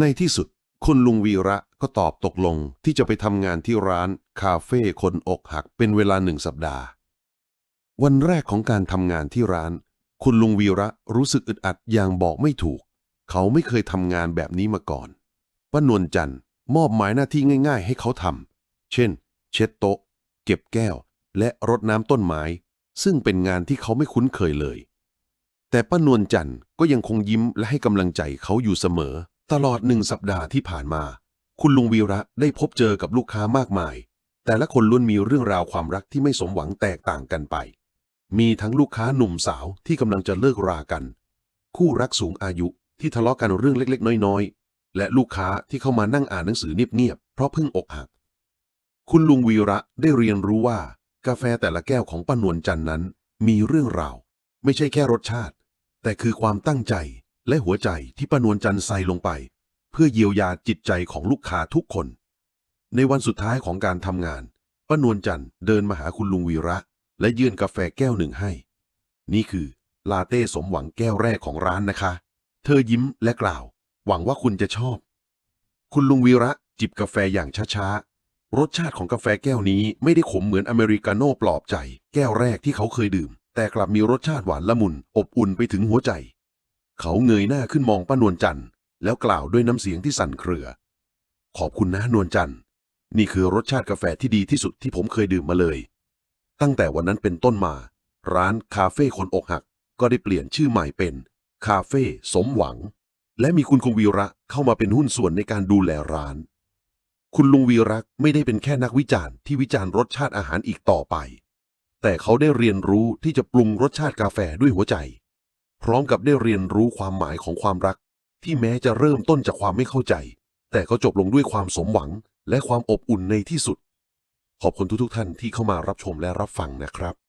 ในที่สุด คุณลุงวีระก็ตอบตกลงที่จะไปทำงานที่ร้าน คาเฟ่คนอกหักเป็นเวลาหนึ่งสัปดาห์ วันแรกของการทำงานที่ร้าน คุณลุงวีระรู้สึกอึดอัดอย่างบอกไม่ถูก เขาไม่เคยทำงานแบบนี้มาก่อนป้านวลจันทร์มอบหมายหน้าที่ง่าย ๆ ให้เขาทำเช่น เช็ดโต๊ะ เก็บแก้ว และรดน้ำต้นไม้ ซึ่งเป็นงานที่เขาไม่คุ้นเคยเลย แต่ป้านวลจันทร์ก็ยังคงยิ้มและให้กำลังใจเขาอยู่เสมอ ตลอดหนึ่งสัปดาห์ที่ผ่านมา คุณลุงวีระได้พบเจอกับลูกค้ามากมาย แต่ละคนล้วนมีเรื่องราวความรักที่ไม่สมหวังแตกต่างกันไป มีทั้งลูกค้าหนุ่มสาวที่กำลังจะเลิกรากัน คู่รักสูงอายุที่ทะเลาะกันเรื่องเล็กๆ น้อยๆ และลูกค้าที่เข้ามานั่งอ่านหนังสือเงียบๆเพราะเพิ่งอกหัก คุณลุงวีระได้เรียนรู้ว่า กาแฟแต่ละแก้วของป้านวลจันนั้น มีเรื่องราว ไม่ใช่แค่รสชาติ แต่คือความตั้งใจ และหัวใจที่ป้านวลจันทร์ใส่ลงไป เพื่อเยียวยาจิตใจของลูกค้าทุกคน ในวันสุดท้ายของการทำงานป้านวลจันทร์เดินมาหาคุณลุงวีระ และยื่นกาแฟแก้วหนึ่งให้ นี่คือลาเต้สมหวังแก้วแรกของร้านนะคะ เธอยิ้มและกล่าว หวังว่าคุณจะชอบ คุณลุงวีระจิบกาแฟอย่างช้าๆ รสชาติของกาแฟแก้วนี้ไม่ได้ขมเหมือนอเมริกาโน่ปลอบใจ แก้วแรกที่เขาเคยดื่ม แต่กลับมีรสชาติหวานละมุนอบอุ่นไปถึงหัวใจ เขาเงยหน้าขึ้นมองป้านวลจันทร์แล้วกล่าวด้วยน้ำเสียงที่สั่นเครือ ขอบคุณนะนวลจันทร์นี่คือรสชาติกาแฟที่ดีที่สุดที่ผมเคยดื่มมาเลย ตั้งแต่วันนั้นเป็นต้นมา ร้านคาเฟ่คนอกหัก ก็ได้เปลี่ยนชื่อใหม่เป็นคาเฟ่สมหวัง และมีคุณคงวีระเข้ามาเป็นหุ้นส่วนในการดูแลร้าน คุณลุงวีระไม่ได้เป็นแค่นักวิจารณ์ที่วิจารณ์รสชาติอาหารอีกต่อไป แต่เขาได้เรียนรู้ที่จะปรุงรสชาติกาแฟด้วยหัวใจ พร้อมกับได้เรียนรู้ความหมายของความรัก ที่แม้จะเริ่มต้นจากความไม่เข้าใจ แต่ก็จบลงด้วยความสมหวัง และความอบอุ่นในที่สุด ขอบคุณทุกๆท่านที่เข้ามารับชมและรับฟังนะครับ